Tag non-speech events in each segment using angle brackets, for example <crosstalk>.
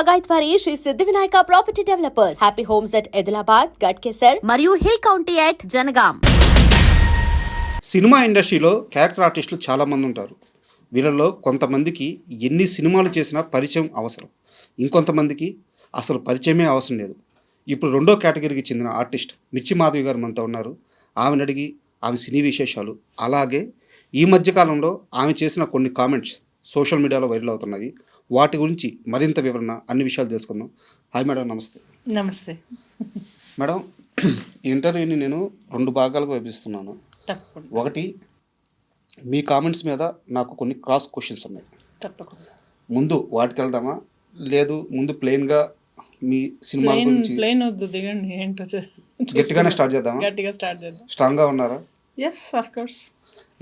పగాయత్ వారి Shri Siddhi Vinayaka property developers. Happy homes at Edulabad Ghatkesar మరియు hill county at Jangaon cinema ఇండస్ట్రీలో character ఆర్టిస్టులు చాలామంది ఉంటారు. వీళ్ళలో కొంతమందికి ఎన్ని సినిమాలు చేసినా పరిచయం అవసరం. ఇంకొంతమందికి అసలు పరిచయమే అవసరం లేదు. ఇప్పుడు రెండో కేటగిరీకి చెందిన ఆర్టిస్ట్ మిర్చి మాధవి గారు మనతో ఉన్నారు. ఆమెను అడిగి ఆమె సినీ విశేషాలు. అలాగే ఈ మధ్యకాలంలో ఆమె చేసిన కొన్ని కామెంట్స్ సోషల్ మీడియాలో వైరల్ అవుతున్నాయి. వాటి గురించి మరింత వివరణ అన్ని విషయాలు తెలుసుకుందాం. హాయ్ మేడం నమస్తే. నమస్తే. మేడం ఈ ఇంటర్వ్యూని నేను రెండు భాగాలుగా విభజిస్తున్నాను. తప్పకుండా. ఒకటి మీ కామెంట్స్ మీద నాకు కొన్ని క్రాస్ క్వశ్చన్స్ ఉన్నాయి. తప్పకుండా. ముందు వాటికి వెళ్దామా? లేదు ముందు ప్లెయిన్గా మీ సినిమా ప్లేన్ గురించి ప్లేన్ వద్దు దిగండి ఏంటో చూ- గట్టిగానే స్టార్ట్ చేద్దామా? గట్టిగా స్టార్ట్ చేద్దాం. స్ట్రాంగ్గా ఉన్నారా? ఎస్ ఆఫ్ కోర్స్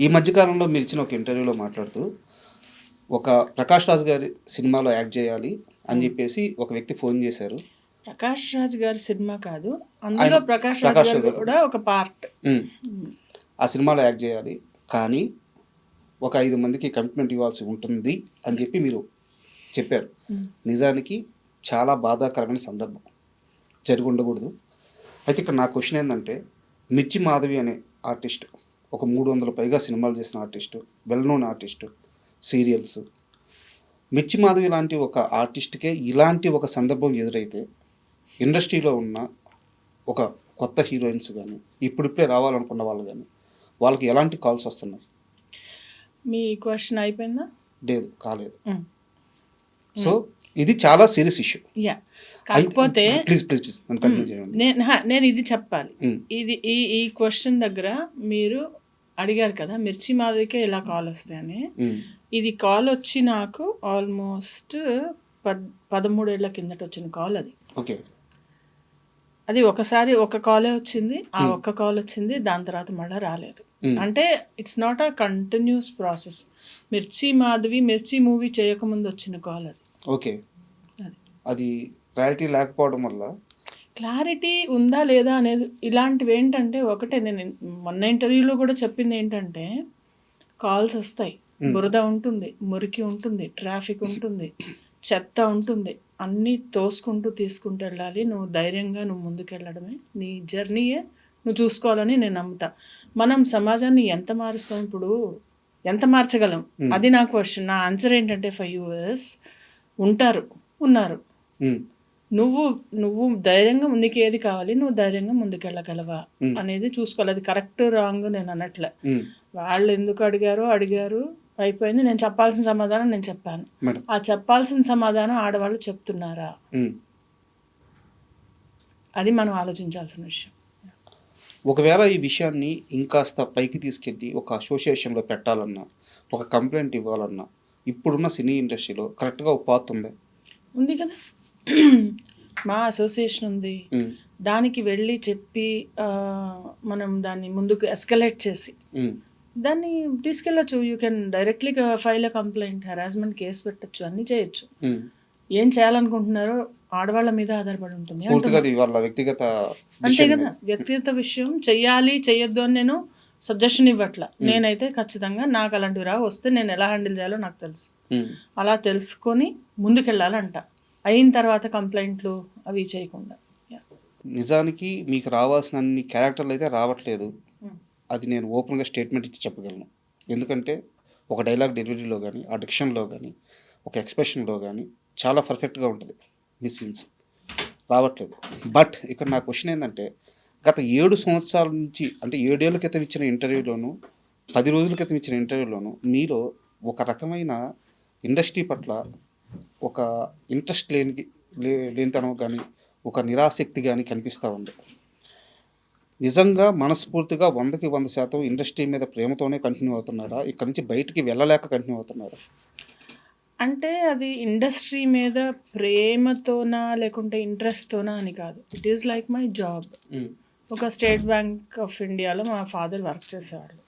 ఈ మధ్యకాలంలో మీరు ఇచ్చిన ఒక ఇంటర్వ్యూలో మాట్లాడుతూ ఒక ప్రకాష్ రాజ్ గారి సినిమాలో యాక్ట్ చేయాలి అని చెప్పేసి ఒక వ్యక్తి ఫోన్ చేశారు. ప్రకాష్ రాజ్ గారి సినిమా కాదు అందులో ప్రకాష్ ప్రకాష్ రాజ్ గారు. కూడా ఒక పార్ట్. ఆ సినిమాలో యాక్ట్ చేయాలి. కానీ ఒక ఐదు మందికి కమిట్మెంట్ ఇవ్వాల్సి ఉంటుంది అని చెప్పి మీరు చెప్పారు. నిజానికి చాలా బాధాకరమైన సందర్భం. జరిగి ఉండకూడదు అయితే ఇక్కడ నా క్వశ్చన్ ఏంటంటే మిర్చి మాధవి అనే ఆర్టిస్ట్ ఒక మూడు వందల పైగా సినిమాలు చేసిన artist well known artist serials. Mirchi Madhavi లాంటి ఒక ఆర్టిస్ట్కే ఇలాంటి ఒక సందర్భం ఎదురైతే ఇండస్ట్రీలో ఉన్న ఒక కొత్త హీరోయిన్స్ కానీ ఇప్పుడిప్పుడే రావాలనుకున్న వాళ్ళు కానీ వాళ్ళకి ఎలాంటి కాల్స్ వస్తున్నాయి? మీ క్వశ్చన్ అయిపోయిందా? లేదు కాలేదు. సో ఇది చాలా సీరియస్ ఇష్యూ. యా. కాకపోతే ప్లీజ్ ప్లీజ్ ప్లీజ్ నేను నేను ఇది చెప్పాలి. ఇది ఈ ఈ క్వశ్చన్ దగ్గర మీరు అడిగారు కదా మిర్చి మాధవికే ఇలా కాల్ వస్తాయని. ఇది కాల్ వచ్చి నాకు ఆల్మోస్ట్ పద్ పదమూడేళ్ళ కిందట వచ్చిన కాల్ అది. ఓకే. అది ఒకసారి ఒక కాలే వచ్చింది ఆ ఒక్క కాల్ వచ్చింది దాని తర్వాత మళ్ళీ రాలేదు. Mm. అంటే it's not a continuous process Mirchi Madhavi Mirchi movie చేయకముందు వచ్చిన కాల్ అది. ఓకే. అది. అది క్లారిటీ లేకపోవడం వల్ల? క్లారిటీ ఉందా లేదా అనేది ఇలాంటివి ఏంటంటే ఒకటే నేను మొన్న ఇంటర్వ్యూలో కూడా చెప్పింది ఏంటంటే కాల్స్ వస్తాయి. బురద ఉంటుంది మురికి ఉంటుంది ట్రాఫిక్ ఉంటుంది చెత్త ఉంటుంది అన్నీ తోసుకుంటూ తీసుకుంటూ వెళ్ళాలి. నువ్వు ధైర్యంగా నువ్వు ముందుకెళ్ళడమే. నీ జర్నీయే నువ్వు చూసుకోవాలని నేను నమ్ముతా. మనం సమాజాన్ని ఎంత మారుస్తాం ఇప్పుడు? ఎంత మార్చగలం? అది నా క్వశ్చన్ నా ఆన్సర్ ఏంటంటే ఫైవ్ ఇయర్స్ ఉంటారు ఉన్నారు. నువ్వు నువ్వు ధైర్యంగా నీకు ఏది కావాలి? నువ్వు ధైర్యంగా ముందుకెళ్ళగలవా? అనేది చూసుకోవాలి. అది కరెక్ట్ రాంగ్ నేను అనట్లే. Mm. వాళ్ళు ఎందుకు అడిగారో అడిగారు. అయిపోయింది. నేను చెప్పాల్సిన సమాధానం నేను చెప్పాను. ఆ చెప్పాల్సిన సమాధానం ఆడవాళ్ళు చెప్తున్నారా. అది మనం ఆలోచించాల్సిన విషయం. ఒకవేళ ఈ విషయాన్ని ఇంకాస్త పైకి తీసుకెళ్ళి ఒక అసోసియేషన్లో పెట్టాలన్నా ఒక కంప్లైంట్ ఇవ్వాలన్నా ఇప్పుడున్న సినీ ఇండస్ట్రీలో కరెక్ట్గా ఒక పాత్ ఉంది? ఉంది కదా. మా అసోసియేషన్ ఉంది. దానికి వెళ్ళి చెప్పి మనం దాన్ని ముందుకు ఎస్కలేట్ చేసి. దాన్ని తీసుకెళ్ళచ్చు. You can directly file a complaint harassment case పెట్టచ్చు అన్నీ చేయొచ్చు. Mm. ఏం చేయాలనుకుంటున్నారో ఆడవాళ్ళ మీద ఆధారపడి ఉంటుంది వ్యక్తిగత అంతే కదా వ్యక్తిగత విషయం. చెయ్యాలి చెయ్యొద్దు అని నేను సజెషన్ ఇవ్వట్ల. నేనైతే ఖచ్చితంగా నాకు అలాంటివి రా వస్తే నేను ఎలా హ్యాండిల్ చేయాలో నాకు తెలుసు. Mm. అలా తెలుసుకొని ముందుకెళ్ళాలంట. అయిన తర్వాత కంప్లైంట్లు అవి చేయకుండా. నిజానికి మీకు రావాల్సిన అన్ని క్యారెక్టర్లు అయితే రావట్లేదు. అది నేను ఓపెన్గా స్టేట్మెంట్ ఇచ్చి చెప్పగలను. ఎందుకంటే ఒక డైలాగ్ డెలివరీలో కానీ ఆ డిక్షన్లో కానీ ఒక ఎక్స్ప్రెషన్లో కానీ చాలా పర్ఫెక్ట్గా ఉంటుంది మీ సీన్స్. రావట్లేదు. బట్ ఇక్కడ నా క్వశ్చన్ ఏంటంటే గత ఏడు సంవత్సరాల నుంచి అంటే ఏడేళ్ళ క్రితం ఇచ్చిన ఇంటర్వ్యూలోను పది రోజుల క్రితం ఇచ్చిన ఇంటర్వ్యూలోను మీలో ఒక రకమైన ఇండస్ట్రీ పట్ల ఒక ఇంట్రెస్ట్ లేని లే లేనితనం కానీ ఒక నిరాసక్తి కానీ కనిపిస్తూ ఉంది. నిజంగా మనస్ఫూర్తిగా వందకి వంద శాతం ఇండస్ట్రీ మీద ప్రేమతోనే కంటిన్యూ అవుతున్నారా? ఇక్కడ నుంచి బయటికి వెళ్ళలేక కంటిన్యూ అవుతున్నారా? అంటే అది ఇండస్ట్రీ మీద ప్రేమతోనా లేకుంటే ఇంట్రెస్ట్తోనా అని కాదు. It is like my job ఒక స్టేట్ బ్యాంక్ ఆఫ్ ఇండియాలో మా ఫాదర్ వర్క్ చేసేవాళ్ళు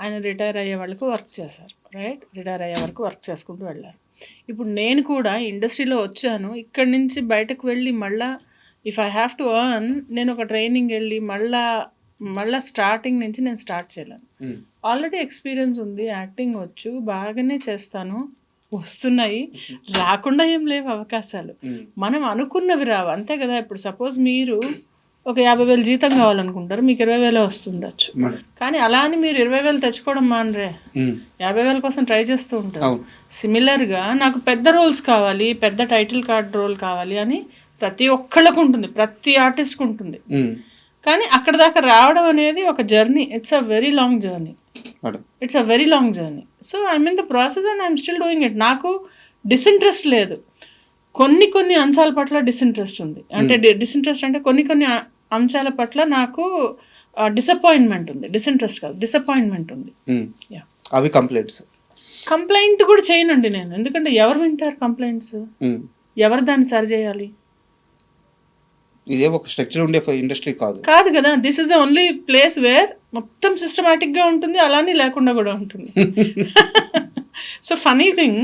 ఆయన రిటైర్ అయ్యే వాళ్ళకు వర్క్ చేశారు రైట్ రిటైర్ అయ్యే వరకు వర్క్ చేసుకుంటూ వెళ్ళారు. ఇప్పుడు నేను కూడా ఇండస్ట్రీలో వచ్చాను. ఇక్కడి నుంచి బయటకు వెళ్ళి మళ్ళా if I have to earn నేను ఒక ట్రైనింగ్ వెళ్ళి మళ్ళా మళ్ళా స్టార్టింగ్ నుంచి నేను స్టార్ట్ చేయలేను. ఆల్రెడీ ఎక్స్పీరియన్స్ ఉంది యాక్టింగ్ వచ్చు బాగానే చేస్తాను వస్తున్నాయి రాకుండా ఏం లేవు అవకాశాలు. ఉమ్, మనం అనుకున్నవి రావు. అంతే కదా ఇప్పుడు సపోజ్ మీరు ఒక యాభై వేలు జీతం కావాలనుకుంటారు మీకు ఇరవై వేలే వస్తుండొచ్చు. మేడం కానీ అలా అని మీరు ఇరవై వేలు తెచ్చుకోవడం మానరే. యాభై వేల కోసం ట్రై చేస్తూ ఉంటారు. సిమిలర్గా నాకు పెద్ద రోల్స్ కావాలి పెద్ద టైటిల్ కార్డ్ రోల్ కావాలి అని ప్రతి ఒక్కళ్ళకు ఉంటుంది ప్రతి ఆర్టిస్ట్కి ఉంటుంది. కానీ అక్కడ దాకా రావడం అనేది ఒక journey it's a very long journey it's a very long journey so I mean the process and I'm still doing it నాకు డిసింట్రెస్ట్ లేదు. కొన్ని కొన్ని అంశాల పట్ల డిసింట్రెస్ట్ ఉంది. అంటే డిసింట్రెస్ట్ అంటే కొన్ని కొన్ని అంశాల పట్ల నాకు డిసప్పాయింట్మెంట్ ఉంది. డిసింట్రెస్ట్ కాదు డిసప్పాయింట్మెంట్ ఉంది. అవి కంప్లైంట్స్ కంప్లైంట్ కూడా చేయనండి నేను. ఎందుకంటే ఎవరు వింటారు కంప్లైంట్స్ ఎవరు దాన్ని సరి చేయాలి? ఇదే ఒక స్ట్రక్చర్ ఉండే ఇండస్ట్రీ కాదు. కాదు కదా this is the only place where మొత్తం సిస్టమేటిక్గా ఉంటుంది అలానే లేకుండా కూడా ఉంటుంది. సో ఫనీ థింగ్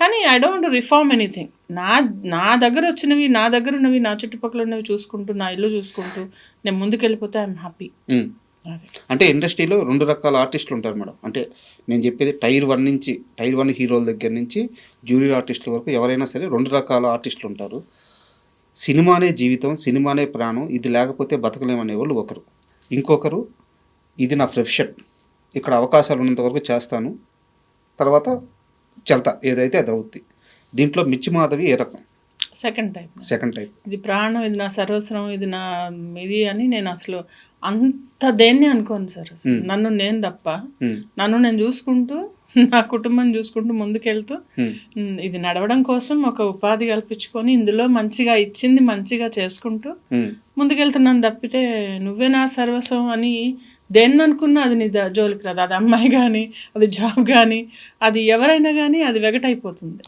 కానీ ఐ డోంట్ రిఫార్మ్ ఎనీథింగ్ నా నా దగ్గర వచ్చినవి నా దగ్గర ఉన్నవి నా చుట్టుపక్కల ఉన్నవి చూసుకుంటూ నా ఇల్లు చూసుకుంటూ నేను ముందుకెళ్ళిపోతే ఐఎమ్ హ్యాపీ. అదే. అంటే ఇండస్ట్రీలో రెండు రకాల ఆర్టిస్టులు ఉంటారు మేడం. అంటే నేను చెప్పేది టైర్ వన్ నుంచి టైర్ వన్ హీరోల దగ్గర నుంచి జూనియర్ ఆర్టిస్టుల వరకు ఎవరైనా సరే రెండు రకాల ఆర్టిస్టులు ఉంటారు. సినిమానే జీవితం సినిమానే ప్రాణం ఇది లేకపోతే బతకలేమనే వాళ్ళు ఒకరు. ఇంకొకరు ఇది నా ప్రొఫెషన్ ఇక్కడ అవకాశాలు ఉన్నంత వరకు చేస్తాను తర్వాత చెల్తా ఏదైతే అది అవుద్ది. దీంట్లో మిర్చి మాధవి ఏ రకం? సెకండ్ టైప్ సెకండ్ టైప్ ఇది ప్రాణం ఇది నా సర్వస్వం ఇది నా ఇది అని నేను అసలు అంత దేన్ని అనుకోను సార్. నన్ను నేను తప్ప నన్ను నేను చూసుకుంటూ నా కుటుంబం చూసుకుంటూ ముందుకెళ్తూ ఇది నడవడం కోసం ఒక ఉపాధి కల్పించుకొని ఇందులో మంచిగా ఇచ్చింది మంచిగా చేసుకుంటూ ముందుకెళ్తున్నాను తప్పితే నువ్వే నా సర్వస్వం అని దేన్ని అనుకున్నా అది నీ జోలికి రాదు. అది అమ్మాయి కానీ అది జాబ్ కానీ అది ఎవరైనా కానీ అది వెగటైపోతుంది.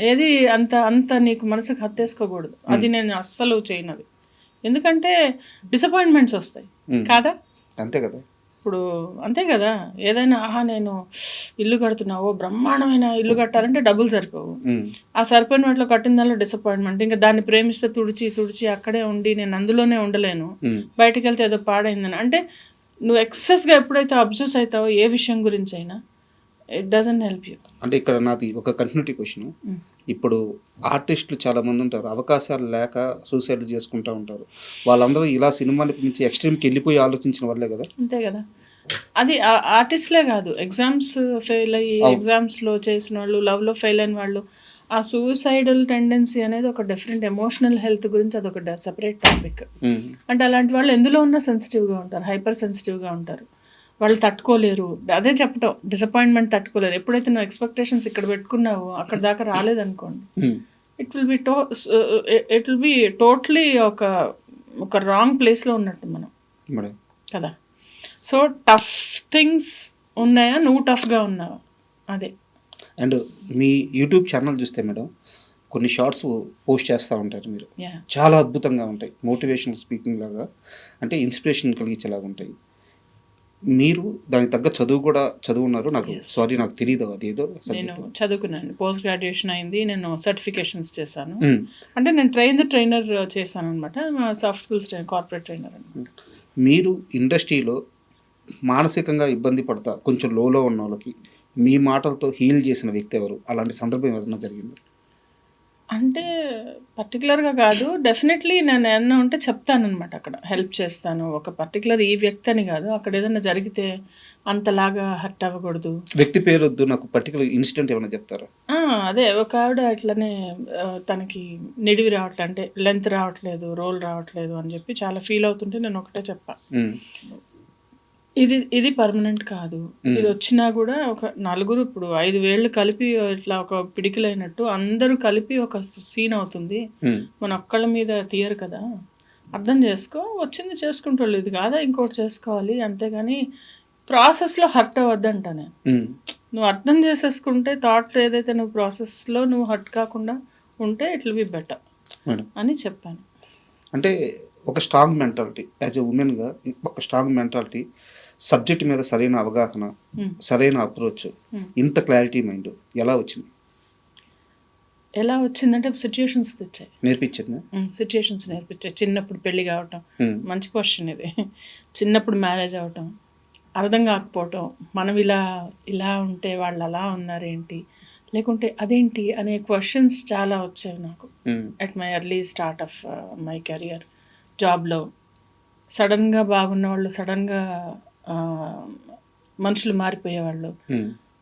ఏది అంత అంత నీకు మనసుకు హత్తేసుకోకూడదు. అది నేను అస్సలు చేయనది. ఎందుకంటే డిసప్పాయింట్మెంట్స్ వస్తాయి. కాదా? అంతే కదా. ఇప్పుడు అంతే కదా. ఏదైనా ఆహా నేను ఇల్లు కడుతున్నా ఓ బ్రహ్మాండమైన ఇల్లు కట్టాలంటే డబ్బులు సరిపోవు. ఆ సరిపోయిన వాటిలో కట్టిన దానిలో డిసప్పాయింట్మెంట్ ఇంకా దాన్ని ప్రేమిస్తే తుడిచి తుడిచి అక్కడే ఉండి నేను అందులోనే ఉండలేను. బయటికి వెళ్తే ఏదో పాడైందని. అంటే నువ్వు ఎక్సెస్గా ఎప్పుడైతే అబ్జర్వ్ అవుతావో ఏ విషయం గురించి అయినా ఇట్ డజంట్ హెల్ప్ యూ అంటే ఇక్కడ నాది ఒక కంటిన్యూటీ క్వశ్చన్ ఇప్పుడు ఆర్టిస్టులు చాలా మంది ఉంటారు. అవకాశాలు లేక సూసైడ్ చేసుకుంటూ ఉంటారు. వాళ్ళందరూ ఇలా సినిమాని నుంచి ఎక్స్ట్రీమ్కి వెళ్ళిపోయి ఆలోచించిన వాళ్ళే కదా? అంతే కదా. అది ఆ- ఆర్టిస్ట్లే కాదు. ఎగ్జామ్స్ ఫెయిల్ అయ్యి ఎగ్జామ్స్లో చేసిన వాళ్ళు లవ్లో ఫెయిల్ అయిన వాళ్ళు ఆ సూసైడల్ టెండెన్సీ అనేది ఒక డిఫరెంట్ ఎమోషనల్ హెల్త్ గురించి అదొక సెపరేట్ టాపిక్ ఉమ్, అంటే అలాంటి వాళ్ళు ఎందులో ఉన్నా సెన్సిటివ్గా ఉంటారు. హైపర్ సెన్సిటివ్గా ఉంటారు. వాళ్ళు తట్టుకోలేరు. అదే చెప్పటం డిసప్పాయింట్మెంట్ తట్టుకోలేరు. ఎప్పుడైతే నువ్వు ఎక్స్పెక్టేషన్స్ ఇక్కడ పెట్టుకున్నావో అక్కడ దాకా రాలేదనుకోండి. It will be to it will be totally ఒక ఒక రాంగ్ ప్లేస్లో ఉన్నట్టు మనం. కదా? సో టఫ్ థింగ్స్ ఉన్నాయా? నువ్వు టఫ్గా ఉన్నావా? అదే. అండ్ మీ యూట్యూబ్ ఛానల్ చూస్తే మేడం కొన్ని షార్ట్స్ పోస్ట్ చేస్తూ ఉంటారు మీరు. చాలా అద్భుతంగా ఉంటాయి. మోటివేషనల్ స్పీకింగ్ లాగా అంటే ఇన్స్పిరేషన్ కలిగించేలాగా ఉంటాయి. మీరు దానికి తగ్గ చదువు కూడా చదువున్నారు నాకు సారీ నాకు తెలియదు అది ఏదో నేను చదువుకున్నాను. పోస్ట్ గ్రాడ్యుయేషన్ అయింది. నేను సర్టిఫికేషన్స్ చేశాను. ఉమ్, అంటే నేను ట్రైన్ ద ట్రైనర్ చేశాను అనమాట సాఫ్ట్ స్కిల్స్ కార్పొరేట్ ట్రైనర్ అనమాట మీరు ఇండస్ట్రీలో మానసికంగా ఇబ్బంది పడతా కొంచెం లోలో ఉన్న వాళ్ళకి మీ మాటలతో హీల్ చేసిన వ్యక్తి ఎవరు? అలాంటి సందర్భం ఏదైనా జరిగింది? అంటే పర్టికులర్గా కాదు. డెఫినెట్లీ నేను ఏమన్నా ఉంటే చెప్తాను అనమాట అక్కడ. హెల్ప్ చేస్తాను. ఒక పర్టికులర్ ఈ వ్యక్తి అని కాదు. అక్కడ ఏదైనా జరిగితే అంతలాగా హర్ట్ అవ్వకూడదు. వ్యక్తి పేరు వద్దు. నాకు పర్టికులర్ ఇన్సిడెంట్ ఏమైనా చెప్తారా? అదే ఒక ఆవిడ ఇట్లనే ఆ, తనకి నిడివి రావట్లేదు అంటే లెంత్ రావట్లేదు రోల్ రావట్లేదు అని చెప్పి చాలా ఫీల్ అవుతుంటే నేను ఒకటే చెప్పా. ఉమ్, ఇది ఇది పర్మనెంట్ కాదు. ఇది వచ్చినా కూడా ఒక నలుగురు ఇప్పుడు ఐదు వేళ్ళు కలిపి ఇట్లా ఒక పిడికిలైనట్టు అందరూ కలిపి ఒక సీన్ అవుతుంది. మన ఒక్కళ్ళ మీద తీయరు కదా. అర్థం చేసుకో వచ్చింది చేసుకుంటాళ్ళు. ఇది కాదా ఇంకోటి చేసుకోవాలి. అంతేగాని ప్రాసెస్లో హర్ట్ అవ్వద్దంట నేను నువ్వు అర్థం చేసేసుకుంటే థాట్ ఏదైతే నువ్వు ప్రాసెస్లో నువ్వు హర్ట్ కాకుండా ఉంటే ఇట్ విల్ బి బెటర్ అని చెప్పాను. అంటే ఒక స్ట్రాంగ్ మెంటాలిటీ యాజ్ ఎ ఉమెన్గా ఒక స్ట్రాంగ్ మెంటాలిటీ సబ్జెక్ట్ మీద సరైన అవగాహన Hmm. సరైన అప్రోచ్ Hmm. ఇంత క్లారిటీ మైండ్ ఎలా వచ్చింది? ఎలా వచ్చిందంటే సిచ్యుయేషన్స్ తెచ్చాయి. నేర్పించింది? సిచ్యుయేషన్స్ నేర్పించాయి. చిన్నప్పుడు పెళ్ళి కావటం Hmm. మంచి క్వశ్చన్ ఇది. చిన్నప్పుడు మ్యారేజ్ అవటం అర్థం కాకపోవటం మనం ఇలా ఇలా ఉంటే వాళ్ళు అలా ఉన్నారేంటి? లేకుంటే అదేంటి అనే క్వశ్చన్స్ చాలా వచ్చేవి నాకు. At my early start of my career జాబ్లో సడన్గా బాగున్న వాళ్ళు సడన్గా మనుషులు మారిపోయేవాళ్ళు.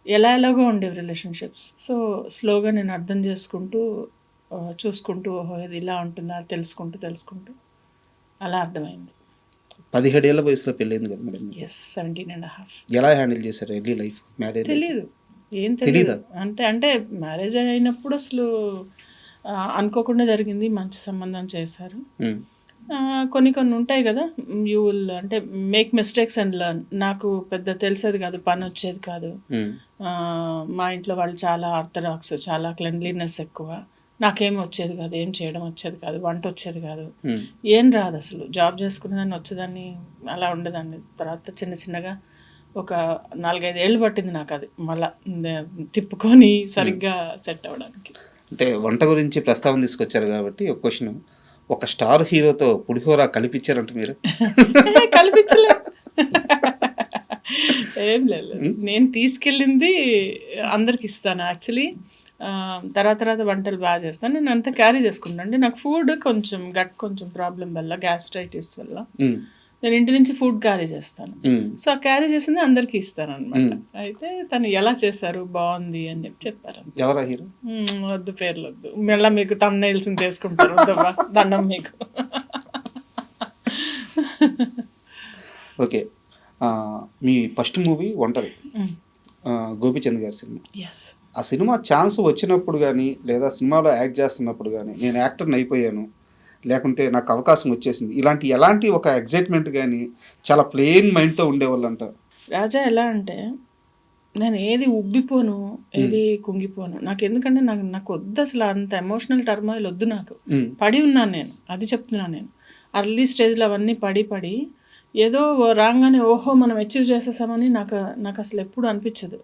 ఎలా ఎలాగో ఉండేవి రిలేషన్షిప్స్. సో స్లోగా నేను అర్థం చేసుకుంటూ చూసుకుంటూ ఓహో ఇది ఇలా ఉంటుందా తెలుసుకుంటూ తెలుసుకుంటూ అలా అర్థమైంది. పదిహేడేళ్ళ వయసులో పెళ్ళైంది కదా madam yes seventeen and half ఎలా హ్యాండిల్ చేశారు ఎర్లీ లైఫ్ మ్యారేజ్ తెలీదు. ఏం? తెలియదు అంటే అంటే మ్యారేజ్ అయినప్పుడు అసలు అనుకోకుండా జరిగింది మంచి సంబంధం చేశారు. కొన్ని కొన్ని ఉంటాయి కదా. యూ విల్ అంటే మేక్ మిస్టేక్స్ అండ్ లర్న్ నాకు పెద్ద తెలిసేది కాదు పని వచ్చేది కాదు. ఆ, మా ఇంట్లో వాళ్ళు చాలా ఆర్థడాక్స్ చాలా క్లెన్లీనెస్ ఎక్కువ. నాకేం వచ్చేది కాదు ఏం చేయడం వచ్చేది కాదు వంట వచ్చేది కాదు. ఏం రాదు అసలు. జాబ్ చేసుకునేదాన్ని వచ్చేదాన్ని అలా ఉండేదాన్ని. తర్వాత చిన్న చిన్నగా ఒక నాలుగైదు ఏళ్ళు పట్టింది నాకు అది. మళ్ళా తిప్పుకొని సరిగ్గా సెట్ అవ్వడానికి. అంటే వంట గురించి ప్రస్తావన తీసుకొచ్చారు కాబట్టి ఒక క్వశ్చన్ ఒక స్టార్ హీరోతో పులిహోర కలిపించారంట మీరు? <laughs> కల్పించలే. ఏం లేదు నేను తీసుకెళ్ళింది అందరికి ఇస్తాను యాక్చువల్లీ. తర్వాత తర్వాత వంటలు బాగా చేస్తాను. నేను అంతా క్యారీ చేసుకుంటాను. అంటే నాకు ఫుడ్ కొంచెం గట్ కొంచెం ప్రాబ్లం వల్ల గ్యాస్ట్రైటిస్ వల్ల. నేను ఇంటి నుంచి ఫుడ్ క్యారీ చేస్తాను. సో ఆ క్యారీ చేసింది అందరికి ఇస్తాను అనమాట అయితే తను ఎలా చేశారు? బాగుంది అని చెప్పి చెప్పారు. ఎవరా హీరో మ్మ్, వద్దు పేర్లు వద్దు. మళ్ళీ మీకు తమ్ నెయిల్స్ తీసుకుంటారు. దండం మీకు. ఓకే. మీ ఫస్ట్ మూవీ ఒంటరి. గోపిచంద్ గారి సినిమా. ఆ సినిమా ఛాన్స్ వచ్చినప్పుడు కానీ లేదా సినిమాలో యాక్ట్ చేస్తున్నప్పుడు కానీ నేను యాక్టర్ని అయిపోయాను. లేకుంటే నాకు అవకాశం వచ్చేసింది. ఇలాంటి ఎలాంటి ఒక ఎగ్జైట్మెంట్ కానీ చాలా ప్లెయిన్ మైండ్తో ఉండేవాళ్ళంట. రాజా ఎలా అంటే నేను ఏది ఉబ్బిపోను ఏది కుంగిపోను నాకు ఎందుకంటే నాకు నాకు వద్దు అసలు అంత ఎమోషనల్ టర్మాయిల్ వద్దు నాకు. పడి ఉన్నాను నేను అది చెప్తున్నాను నేను. అర్లీ స్టేజ్లో అవన్నీ పడి పడి ఏదో రాగానే ఓహో మనం అచీవ్ చేసేసామని నాకు నాకు అసలు ఎప్పుడు అనిపించదు.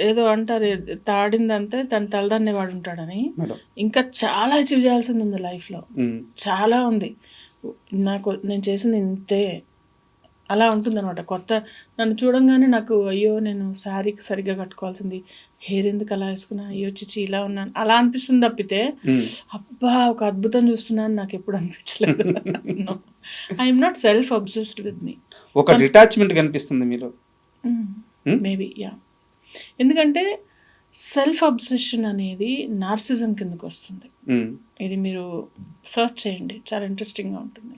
ఏదో అంటారు "ఏ- తాడిందంతే తన తలదాన్నే వాడు ఉంటాడని ఇంకా చాలా అచీవ్ చేయాల్సింది ఉంది లైఫ్లో. చాలా ఉంది. నాకు నేను చేసింది ఇంతే. అలా ఉంటుందన్నమాట. కొత్త నన్ను చూడంగానే నాకు అయ్యో నేను శారీ సరిగ్గా కట్టుకోవాల్సింది. హెయిర్ ఎందుకు అలా వేసుకున్నా? అయ్యో చిచి ఇలా ఉన్నాను. అలా అనిపిస్తుంది తప్పితే అబ్బా ఒక అద్భుతం చూస్తున్నాను. నాకు ఎప్పుడు అనిపించలేదు. I'm not self obsessed with మీ ఒక డిటాచ్మెంట్ కనిపిస్తుంది మీలో. మేబీ యా ఎందుకంటే సెల్ఫ్ అబ్సెషన్ అనేది నార్సిజం కిందకు వస్తుంది. ఉమ్, ఇది మీరు సర్చ్ చేయండి. చాలా ఇంట్రెస్టింగ్గా ఉంటుంది.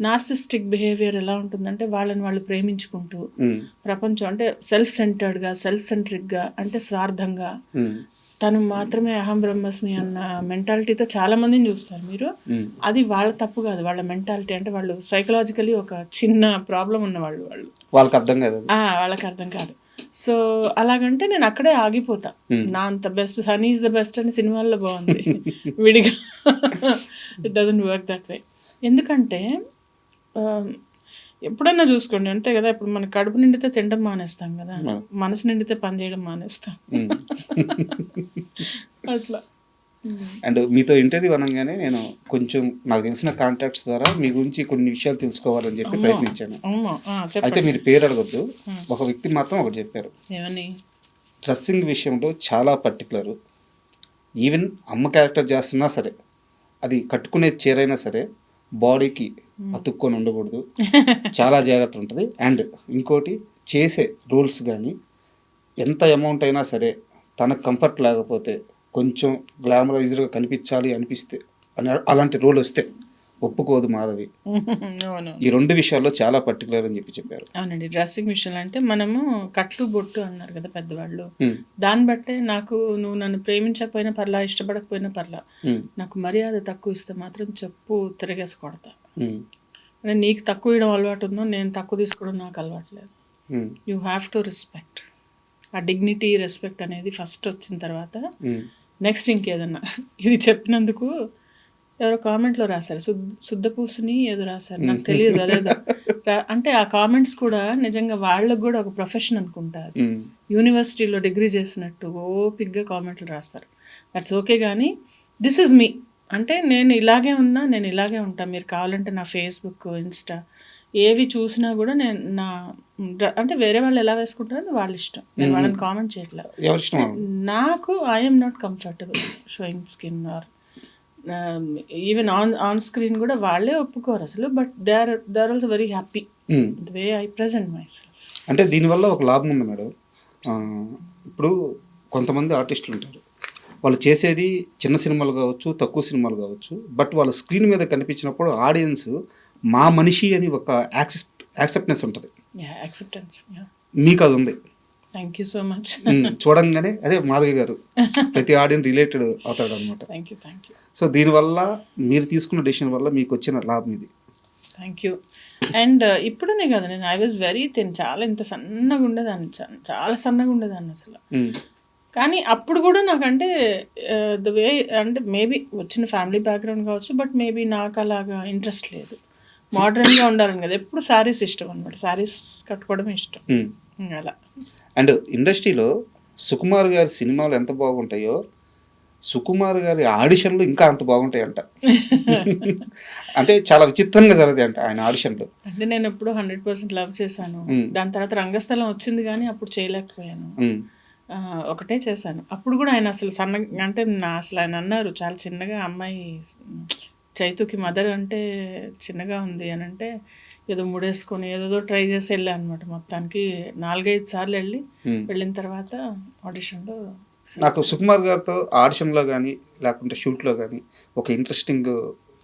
నార్సిస్టిక్ బిహేవియర్ ఎలా ఉంటుందంటే వాళ్ళని వాళ్ళు ప్రేమించుకుంటూ ఉమ్, ప్రపంచం అంటే సెల్ఫ్ సెంటర్డ్గా సెల్ఫ్ సెంట్రిక్గా అంటే స్వార్థంగా ఉమ్, తను మాత్రమే అహం బ్రహ్మస్మి అన్న మెంటాలిటీతో చాలా మందిని చూస్తారు మీరు. అది వాళ్ళ తప్పు కాదు. వాళ్ళ మెంటాలిటీ అంటే వాళ్ళు సైకలాజికలీ ఒక చిన్న ప్రాబ్లం ఉన్న వాళ్ళు. వాళ్ళు వాళ్ళకి అర్థం కాదు వాళ్ళకి అర్థం కాదు. సో అలాగంటే నేను అక్కడే ఆగిపోతా. నా అంత best honey is the best అని సినిమాల్లో బాగుంది. <laughs> విడిగా. It doesn't work that way ఎందుకంటే ఎప్పుడన్నా చూసుకోండి. అంతే కదా ఇప్పుడు మన కడుపు నిండితే తినడం మానేస్తాం కదా. మనసు నిండితే పని చేయడం మానేస్తాం. ఉమ్. అట్లా. అండ్ మీతో ఇంటర్వ్యూ అనగానే నేను కొంచెం నాకు తెలిసిన కాంటాక్ట్స్ ద్వారా మీ గురించి కొన్ని విషయాలు తెలుసుకోవాలని చెప్పి ప్రయత్నించాను. అయితే మీరు పేరు అడగొద్దు. ఒక వ్యక్తి మాత్రం ఒకటి చెప్పారు. డ్రెస్సింగ్ విషయంలో చాలా పర్టికులర్ ఈవెన్ అమ్మ క్యారెక్టర్ చేస్తున్నా సరే అది కట్టుకునే చీరైనా సరే బాడీకి అతుక్కొని ఉండకూడదు. <laughs> చాలా జాగ్రత్త ఉంటుంది. అండ్ ఇంకోటి చేసే రూల్స్ కానీ ఎంత అమౌంట్ అయినా సరే తనకు కంఫర్ట్ లేకపోతే కొంచెం గ్లామరైజ్డ్గా కనిపించాలి అనిపిస్తే అని అలాంటి రూల్ వస్తే ఒప్పుకోదు మాధవి. ఈ రెండు విషయాల్లో చాలా పర్టికులర్ అని చెప్పి చెప్పారు. అవునండి. డ్రెస్సింగ్ విషయంలో అంటే మనము కట్లు బొట్టు అన్నారు కదా పెద్దవాళ్ళు. దాన్ని బట్టే నాకు నువ్వు నన్ను ప్రేమించకపోయినా పర్లా ఇష్టపడకపోయినా పర్లా. నాకు మర్యాద తక్కువ ఇస్తే మాత్రం చెప్పు తిరగేసి కొడతా. నీకు తక్కువ ఇవ్వడం అలవాటు ఉందో నేను తక్కువ తీసుకోవడం నాకు అలవాటు లేదు. యూ హ్యావ్ టు రెస్పెక్ట్ ఆ డిగ్నిటీ రెస్పెక్ట్ అనేది ఫస్ట్ వచ్చిన తర్వాత నెక్స్ట్ ఇంకేదన్నా? ఇది చెప్పినందుకు ఎవరో కామెంట్లో రాశారు. శుద్ధ శుద్ధపూసుని ఏదో రాశారు. నాకు తెలియదు అదేదో. రా- అంటే ఆ కామెంట్స్ కూడా నిజంగా వాళ్ళకు కూడా ఒక ప్రొఫెషన్ అనుకుంటారు. యూనివర్సిటీలో డిగ్రీ చేసినట్టు ఓపిక్గా కామెంట్లు రాస్తారు. దట్స్ ఓకే కానీ దిస్ ఇస్ మీ అంటే నేను ఇలాగే ఉన్నా నేను ఇలాగే ఉంటా. మీరు కావాలంటే నా ఫేస్బుక్ ఇన్స్టా ఏవి చూసినా కూడా నేను నా అంటే వేరే వాళ్ళు ఎలా వేసుకుంటారో వాళ్ళ ఇష్టం. నేను వాళ్ళని కామెంట్ చేయట్లేదు. నాకు I'm not comfortable showing skin or even on on screen కూడా వాళ్ళే ఒప్పుకోరు అసలు but they are they are also very happy. The way I present my అంటే దీనివల్ల ఒక లాభం ఉంది మేడం. ఇప్పుడు కొంతమంది ఆర్టిస్టులు ఉంటారు. వాళ్ళు చేసేది చిన్న సినిమాలు కావచ్చు తక్కువ సినిమాలు కావచ్చు బట్ వాళ్ళ స్క్రీన్ మీద కనిపించినప్పుడు ఆడియన్స్ మా మనిషి అని ఒక యాక్సెప్ట్ యాక్సెప్టెన్స్ ఉంటుంది. యా యాక్సెప్టెన్స్ యా మీకు అది ఉంది థ్యాంక్ యూ సో మచ్ చూడంగానే అదే మాధవి గారు <laughs> ప్రతి ఆడియన్స్ రిలేటెడ్ అవుతాడు అనమాట thank you thank you so దీనివల్ల మీరు తీసుకున్న డెసిషన్ వల్ల మీకు వచ్చిన లాభం ఇది. థ్యాంక్ యూ అండ్ ఇప్పుడునే కదా నేను ఐ వాజ్ వెరీ థిన్ చాలా ఇంత సన్నగా ఉండేదాన్ని చాలా సన్నగా ఉండేదాన్ని అసలు. కానీ అప్పుడు కూడా నాకంటే ద వే అంటే మేబీ వచ్చిన ఫ్యామిలీ బ్యాక్గ్రౌండ్ కావచ్చు బట్ మేబీ నాకు అలాగా ఇంట్రెస్ట్ లేదు. మోడర్న్గా ఉండాలని కదా. ఎప్పుడు శారీస్ ఇష్టం అనమాట శారీస్ కట్టుకోవడం ఇష్టం. ఉమ్. ఉమ్, అలా. అండ్ ఇండస్ట్రీలో సుకుమార్ గారి సినిమాలు ఎంత బాగుంటాయో సుకుమార్ గారి ఆడిషన్లు ఇంకా అంత బాగుంటాయంట. <laughs> అంటే చాలా విచిత్రంగా జరుగుతాయి అంట ఆయన ఆడిషన్లు. అంటే నేను ఎప్పుడు హండ్రెడ్ పర్సెంట్ లవ్ చేశాను. మ్మ్. దాని తర్వాత రంగస్థలం వచ్చింది కానీ అప్పుడు చేయలేకపోయాను. ఒకటే చేశాను. అప్పుడు కూడా ఆయన అసలు సన్న అంటే నా అసలు ఆయన అన్నారు చాలా చిన్నగా అమ్మాయి చైతుకి మదర్ అంటే చిన్నగా ఉంది అని అంటే ఏదో ముడేసుకొని ఏదేదో ట్రై చేసి వెళ్ళా అనమాట మొత్తానికి నాలుగైదు సార్లు వెళ్ళి ఉమ్. వెళ్ళిన తర్వాత ఆడిషన్లో నాకు సుకుమార్ గారితో ఆడిషన్లో కానీ లేకుంటే షూట్లో కానీ ఒక ఇంట్రెస్టింగ్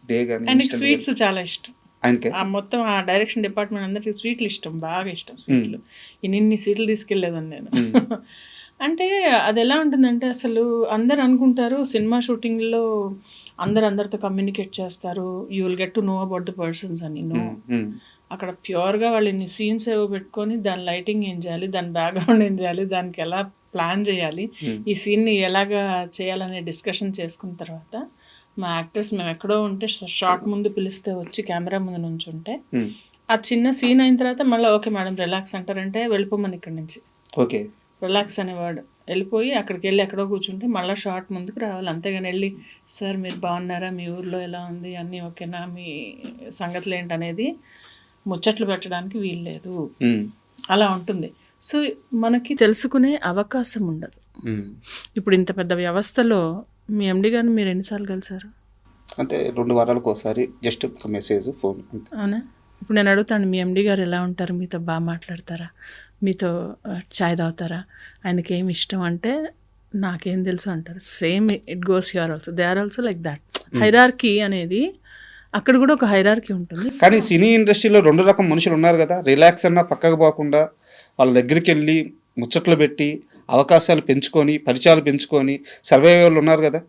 డే కానీ ఆయనకి స్వీట్స్ చాలా ఇష్టం. ఆయనకే? ఆ మొత్తం ఆ డైరెక్షన్ డిపార్ట్మెంట్ అందరికి స్వీట్లు ఇష్టం బాగా ఇష్టం స్వీట్లు. ఇన్ని స్వీట్లు తీసుకెళ్ళేదాన్ని నేను. <laughs> అంటే అది ఎలా ఉంటుందంటే అసలు అందరు అనుకుంటారు సినిమా షూటింగ్లో అందరు అందరితో కమ్యూనికేట్ చేస్తారు. You will get to know about the persons అని నో ఉమ్, అక్కడ ప్యూర్గా వాళ్ళు ఇన్ని సీన్స్ ఏవో పెట్టుకొని దాని లైటింగ్ ఏం చేయాలి దాని బ్యాక్గ్రౌండ్ ఏం చేయాలి దానికి ఎలా ప్లాన్ చేయాలి ఈ సీన్ని ఎలాగా చేయాలనే డిస్కషన్ చేసుకున్న తర్వాత మా యాక్టర్స్ మేము ఎక్కడో ఉంటే షార్ట్ ముందు పిలిస్తే వచ్చి కెమెరా ముందు నుంచుంటే ఉమ్, ఆ చిన్న సీన్ అయిన తర్వాత మళ్ళీ ఓకే మేడం రిలాక్స్ అంటారంటే వెళ్ళిపోమని ఇక్కడి నుంచి. ఓకే. రిలాక్స్ అనేవాడు. వెళ్ళిపోయి అక్కడికి వెళ్ళి ఎక్కడో కూర్చుంటే మళ్ళీ షార్ట్ ముందుకు రావాలి. అంతేగాని వెళ్ళి సార్ మీరు బాగున్నారా? మీ ఊర్లో ఎలా ఉంది? అన్నీ ఓకేనా? మీ సంగతులు ఏంటనేది ముచ్చట్లు పెట్టడానికి వీల్లేదు అలా ఉంటుంది. సో మనకి తెలుసుకునే అవకాశం ఉండదు. ఇప్పుడు ఇంత పెద్ద వ్యవస్థలో మీ ఎండి గారిని మీరు ఎన్నిసార్లు కలిసారు? అంటే రెండు వారాలకు ఒకసారి జస్ట్ ఒక మెసేజ్ ఫోన్ అవునా? ఇప్పుడు నేను అడుగుతాను మీ ఎండి గారు ఎలా ఉంటారు? మీతో బాగా మాట్లాడతారా? మీతో చాయ్ తాగుతారా? ఆయనకి ఏమి ఇష్టం అంటే నాకేం తెలుసు అంటారు. Same it goes you're also they are also like that hierarchy అనేది అక్కడ కూడా ఒక హైరార్కీ ఉంటుంది. కానీ సినీ ఇండస్ట్రీలో రెండు రకం మనుషులు ఉన్నారు కదా. రిలాక్స్ అన్న పక్కకు పోకుండా వాళ్ళ దగ్గరికి వెళ్ళి ముచ్చట్లు పెట్టి అవకాశాలు పెంచుకొని పరిచయాలు పెంచుకొని సర్వైవల్ ఉన్నారు కదా?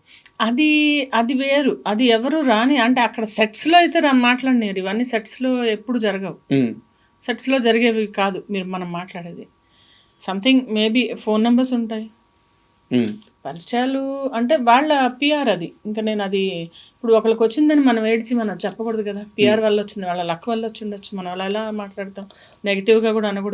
అది అది వేరు. అది ఎవరు రాని అంటే అక్కడ సెట్స్లో అయితే రా మాట్లాడినారు ఇవన్నీ సెట్స్లో ఎప్పుడు జరగవు. సెట్స్లో జరిగేవి కాదు మీరు మనం మాట్లాడేది. సంథింగ్ మేబీ ఫోన్ నెంబర్స్ ఉంటాయి. పరిచయాలు అంటే వాళ్ళ పిఆర్ అది. ఇంకా నేను అది ఇప్పుడు ఒకరికి వచ్చిందని మనం ఏడ్చి మనం చెప్పకూడదు కదా. పిఆర్ వల్ల వచ్చింది వాళ్ళ లక్ వల్ల వచ్చి ఉండొచ్చు మనం అలా ఎలా మాట్లాడతాం? నెగిటివ్గా కూడా అనకూడదు.